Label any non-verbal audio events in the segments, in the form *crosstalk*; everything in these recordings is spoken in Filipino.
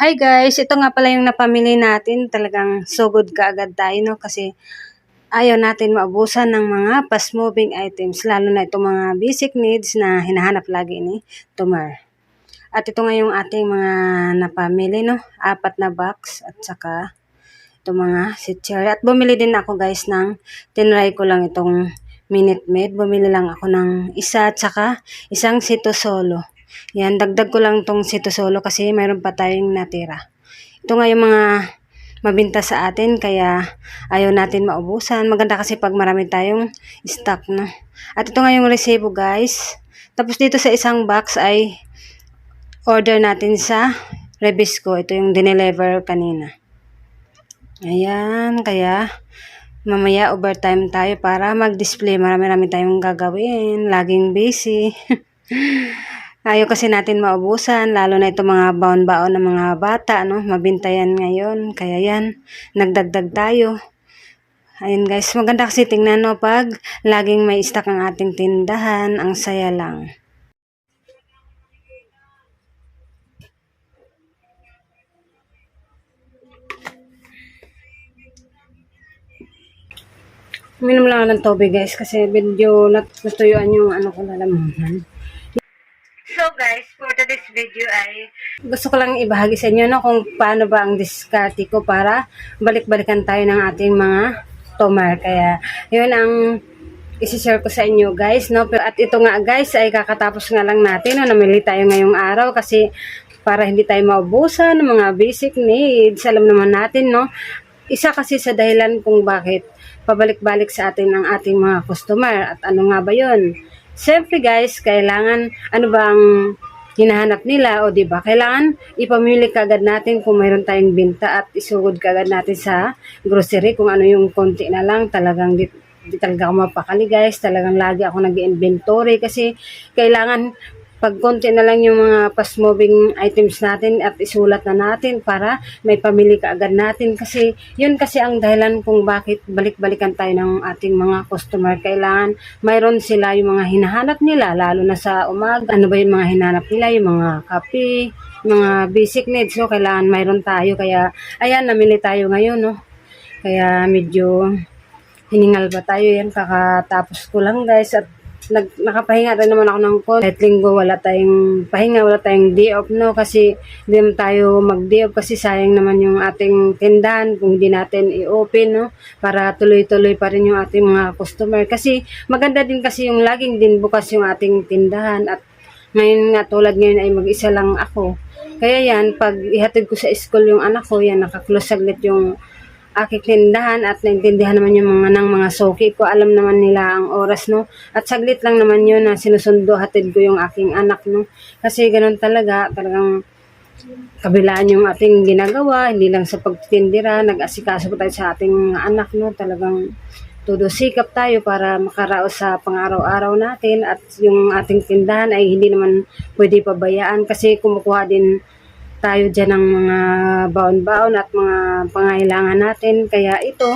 Hi guys, ito nga pala yung napamili natin. Talagang so good kaagad tayo, no? Kasi ayaw natin maubusan ng mga fast-moving items, lalo na itong mga basic needs na hinahanap lagi ni Tumar. At ito nga yung ating mga napamili, no? Apat na box at saka itong mga sitcher. At bumili din ako guys ng, tinry ko lang itong Minute Maid. Bumili lang ako ng isa at saka isang Sito Solo. Yan, dagdag ko lang tong Sito Solo kasi mayroon pa tayong natira. Ito nga yung mga mabinta sa atin kaya ayaw natin maubusan. Maganda kasi pag marami tayong stock, no? At ito nga yung resibo, guys. Tapos dito sa isang box ay order natin sa Rebisco. Ito yung dinelever kanina. Ayan, kaya mamaya overtime tayo para mag-display. Marami-rami tayong gagawin. Laging busy. *laughs* Ayaw kasi natin maubusan, lalo na itong mga baon-baon ng mga bata, no? Mabintayan ngayon. Kaya yan, nagdagdag tayo. Ayun guys, maganda kasi tingnan no pag laging may stock ang ating tindahan, ang saya lang. Uminom lang ako ng tubig guys kasi medyo nat- natuyuan yung ano ko lalamunan. So guys, for today's video ay gusto ko lang ibahagi sa inyo no kung paano ba ang diskarte ko para balik-balikan tayo ng ating mga tomar. Kaya yun ang isi-share ko sa inyo guys no. At ito nga guys ay kakatapos nga lang natin no namili tayo ngayong araw kasi para hindi tayo maubusan ng mga basic needs. Alam naman natin no. Isa kasi sa dahilan kung bakit pabalik-balik sa atin ang ating mga customer. At ano nga ba yun? Siyempre guys, kailangan, ano bang hinahanap nila o di ba? Kailangan ipamili kagad natin kung mayroon tayong binta at isugod kagad natin sa grocery kung ano yung konti na lang. Talagang di, di talaga ako mapakali guys. Talagang lagi ako nag-inventory kasi kailangan pag konti na lang yung mga fast moving items natin at isulat na natin para may pamili kaagad natin. Kasi yun kasi ang dahilan kung bakit balik-balikan tayo ng ating mga customer. Kailangan mayroon sila yung mga hinahanap nila lalo na sa umaga. Ano ba yung mga hinahanap nila? Yung mga kape mga basic needs. So kailangan mayroon tayo. Kaya ayan namili tayo ngayon no? Kaya medyo hiningal ba tayo? Yan kakatapos ko lang guys. At nag, nakapahinga rin naman ako ng call. Kahit linggo wala tayong pahinga, wala tayong day off, no? Kasi hindi naman tayo mag-day off kasi sayang naman yung ating tindahan kung hindi natin i-open, no? Para tuloy-tuloy pa rin yung ating mga customer. Kasi maganda din kasi yung laging din bukas yung ating tindahan at ngayon nga tulad ngayon ay mag-isa lang ako. Kaya yan, pag ihatid ko sa school yung anak ko, yan, nakaklose saglit yung aking tindahan at naintindihan naman yung mga ng mga soki ko. Alam naman nila ang oras, no? At saglit lang naman yun na sinusundo, hatid ko yung aking anak, no? Kasi ganun talaga, talagang kabilaan yung ating ginagawa, hindi lang sa pagtitindira, nag-asikaso pa tayo sa ating anak, no? Talagang todo sikap tayo para makaraos sa pang-araw-araw natin at yung ating tindahan ay hindi naman pwede pabayaan kasi kumukuha din tayo dyan ng mga baon-baon at mga pangailangan natin. Kaya ito,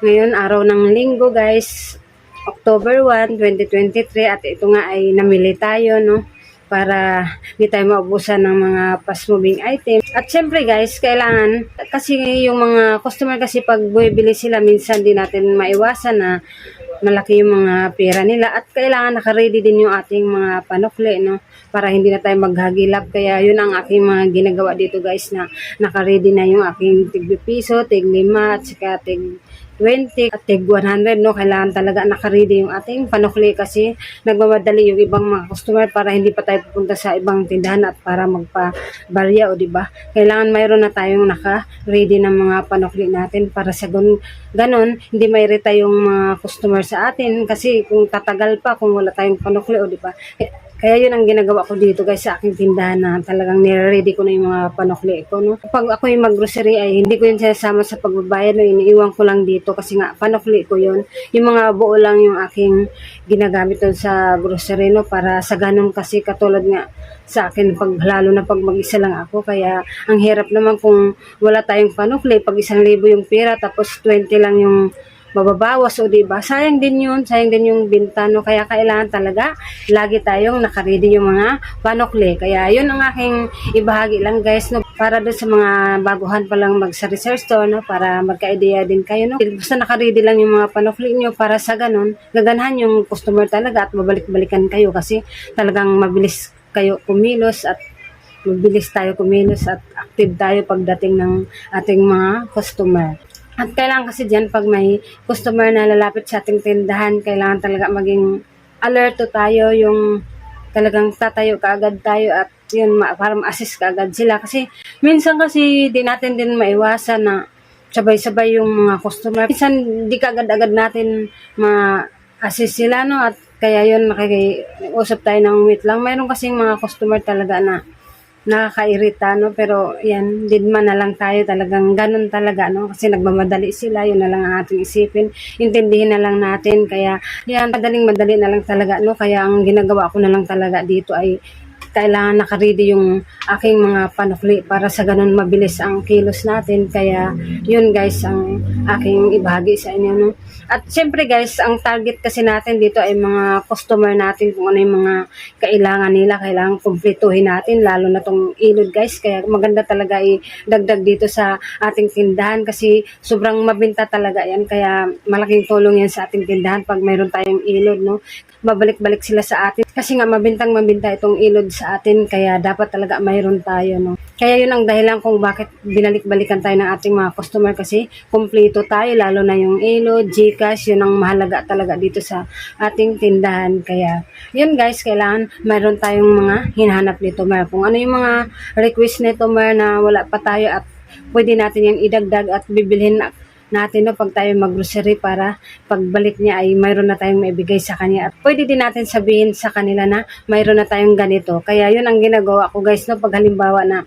ngayon araw ng linggo guys, October 1, 2023 at ito nga ay namili tayo no para hindi tayo maubusan ng mga fast moving items. At syempre guys, kailangan kasi yung mga customer kasi pag bumibili sila minsan di natin maiwasan na malaki yung mga pera nila at kailangan naka-ready din yung ating mga panukli no? Para hindi na tayo maghagilap. Kaya yun ang aking mga ginagawa dito guys na naka-ready na yung aking tig piso, tig lima at saka tig 20 at tig 100 no kailangan talaga naka-ready yung ating panukli kasi nagmamadali yung ibang mga customer para hindi pa tayo pupunta sa ibang tindahan at para magpa-barya o di ba kailangan mayroon na tayong naka-ready ng mga panukli natin para sa gun ganon hindi may reta yung mga customer sa atin kasi kung tatagal pa kung wala tayong panukli o di ba kaya yun ang ginagawa ko dito guys sa aking tindahan na talagang nire-ready ko na yung mga panukli ko. No? Pag ako yung mag-grocery ay hindi ko yun sinasama sa pagbabayad. No? Iniiwan ko lang dito kasi nga panukli ko yun. Yung mga buo lang yung aking ginagamit sa grocery no? para sa ganun kasi katulad nga sa akin pag lalo na pag mag-isa lang ako kaya ang hirap naman kung wala tayong panukli pag isang libo yung pera tapos 20 lang yung mababawas o diba sayang din yun sayang din yung binta no kaya kailangan talaga lagi tayong nakaready yung mga panukli kaya yun ang aking ibahagi lang guys no para doon sa mga baguhan pa lang mag sa research store, no? Para magka-idea din kayo, no? Basta nakaready lang yung mga panukli nyo para sa ganun, gaganahan yung customer talaga at babalik-balikan kayo kasi talagang mabilis kayo kumilos at mabilis tayo kumilos at active tayo pagdating ng ating mga customer. At kailangan kasi dyan, pag may customer na lalapit sa ating tindahan, kailangan talaga maging alerto tayo, yung talagang tatayo kaagad tayo at yun, ma- para ma-assist kaagad sila. Kasi minsan kasi di natin din maiwasan na sabay-sabay yung mga customer. Minsan di kaagad-agad natin ma-assist sila, no? At kaya yun, nakikiusap tayo ng wait lang. Mayroon kasing mga customer talaga na nakakairita, no? Pero, yan, didma na lang tayo talagang ganun talaga, no? Kasi nagmamadali sila, yun na lang ang ating isipin. Intindihin na lang natin, kaya, yan, madaling-madali na lang talaga, no? Kaya, ang ginagawa ko na lang talaga dito ay kailangan nakaready yung aking mga panukli para sa ganun mabilis ang kilos natin. Kaya, yun guys, ang aking ibahagi sa inyo, no? At syempre guys, ang target kasi natin dito ay mga customer natin kung ano yung mga kailangan nila, kailangan kumpletuhin natin, lalo na tong ilod guys. Kaya maganda talaga i-dagdag dito sa ating tindahan kasi sobrang mabinta talaga yan. Kaya malaking tulong yan sa ating tindahan pag mayroon tayong ilod, no? Babalik-balik sila sa atin. Kasi nga mabintang mabinta itong ilod sa atin, kaya dapat talaga mayroon tayo, no? Kaya yun ang dahilan kung bakit binalik-balikan tayo ng ating mga customer kasi kumpleto tayo, lalo na yung ilod, Gcash, yun ang mahalaga talaga dito sa ating tindahan. Kaya, yun guys, kailangan mayroon tayong mga hinahanap nito, Mer. Kung ano yung mga request nito, Mer, na wala pa tayo at pwede natin yan idagdag at bibilhin na natin no, pag tayo mag-grocery para pagbalik niya ay mayroon na tayong maibigay sa kanya. At pwede din natin sabihin sa kanila na mayroon na tayong ganito. Kaya yun ang ginagawa ko guys, no, pag halimbawa na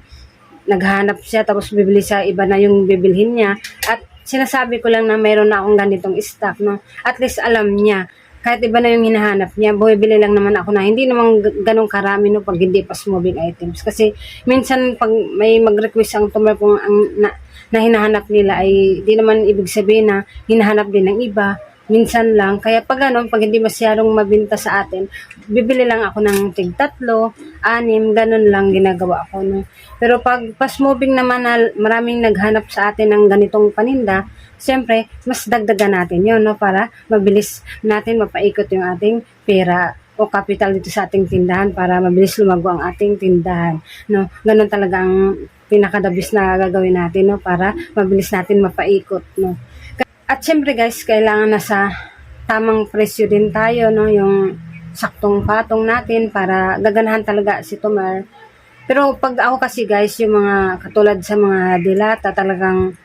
naghanap siya tapos bibili sa iba na yung bibilhin niya at sinasabi ko lang na mayroon na akong ganitong stock no? At least alam niya. Kahit iba na yung hinahanap niya bumibili lang naman ako na hindi naman ganong karami no pag hindi fast moving items. Kasi minsan pag may mag-request ang tumer kung ang na, na hinahanap nila ay di naman ibig sabihin na hinahanap din ng iba minsan lang. Kaya pag ano, pag hindi masyadong mabinta sa atin, bibili lang ako ng tig tatlo, anim, ganun lang ginagawa ko. No? Pero pag fast moving naman na maraming naghanap sa atin ng ganitong paninda, siyempre, mas dagdagan natin yun, no? Para mabilis natin mapaikot yung ating pera o capital dito sa ating tindahan para mabilis lumago ang ating tindahan. No? Ganun talaga ang pinakadabis na gagawin natin no para mabilis natin mapaikot no at syempre guys, kailangan na sa tamang presyo din tayo, no? Yung saktong patong natin para gaganahan talaga si Tomar. Pero pag ako kasi guys, yung mga katulad sa mga dilata talagang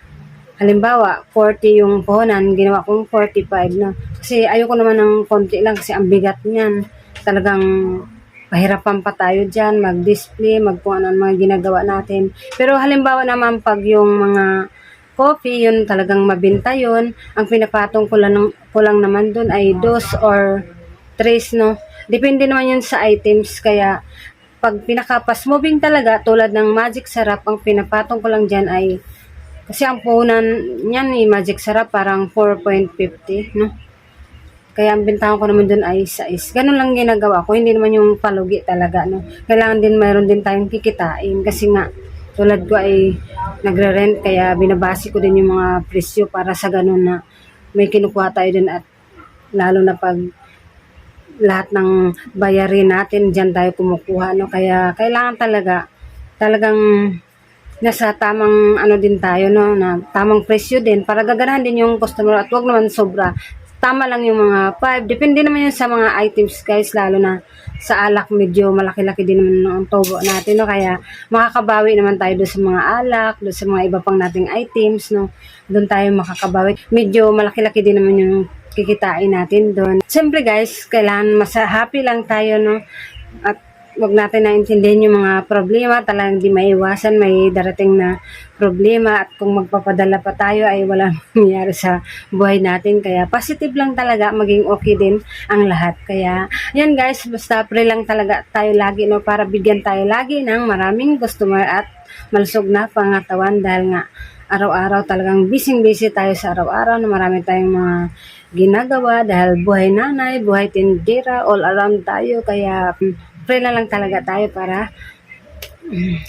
halimbawa 40 yung puhunan, ginawa kong 45 no. Kasi ayoko naman ng konti lang kasi ang bigat niyan. Talagang pahirapan pa tayo dyan, mag-display, mag kung ang mga ginagawa natin. Pero halimbawa naman pag yung mga coffee, yun talagang mabinta yun. Ang pinapatong ko lang, ko lang naman dun ay dos or tres, no? Depende naman yun sa items, kaya pag pinakapas moving talaga, tulad ng magic sarap, ang pinapatong ko lang dyan ay, kasi ang puhunan niyan ni magic sarap parang 4.50, no? Kaya ang bintahan ko naman dun ay size. Ganun lang ginagawa ko. Hindi naman yung palugi talaga. No? Kailangan din mayroon din tayong kikitain. Kasi nga, tulad ko ay nagre-rent. Kaya binabasi ko din yung mga presyo para sa ganun na may kinukuha tayo din at lalo na pag lahat ng bayarin natin, dyan tayo kumukuha. No? Kaya kailangan talaga, talagang nasa tamang ano din tayo no na tamang presyo din para gaganahan din yung customer at wag naman sobra tama lang yung mga 5 depende naman yun sa mga items guys lalo na sa alak medyo malaki-laki din naman ang tubo natin no? Kaya makakabawi naman tayo doon sa mga alak doon sa mga iba pang nating items no? Doon tayo makakabawi. Medyo malaki-laki din naman yung kikitain natin doon siyempre guys kailangan mas happy lang tayo no? At wag natin naintindihan yung mga problema, talagang di maiwasan, may darating na problema at kung magpapadala pa tayo ay wala *laughs* nangyayari sa buhay natin. Kaya positive lang talaga, maging okay din ang lahat. Kaya yan guys, basta pray lang talaga tayo lagi no, para bigyan tayo lagi ng maraming customer at malusog na pangatawan dahil nga araw-araw talagang busy-busy tayo sa araw-araw na marami tayong mga ginagawa dahil buhay nanay, buhay tindera, all around tayo. Kaya pray na lang talaga tayo para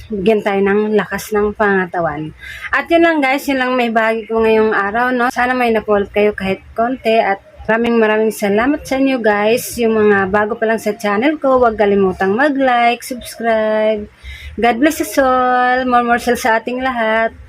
bigyan tayo ng lakas ng pangatawan. At yun lang guys, yun lang may bahagi ko ngayong araw, no? Sana may napulot kayo kahit konti at maraming maraming salamat sa inyo guys. Yung mga bago pa lang sa channel ko, huwag kalimutang mag-like, subscribe. God bless us all. More more sa ating lahat.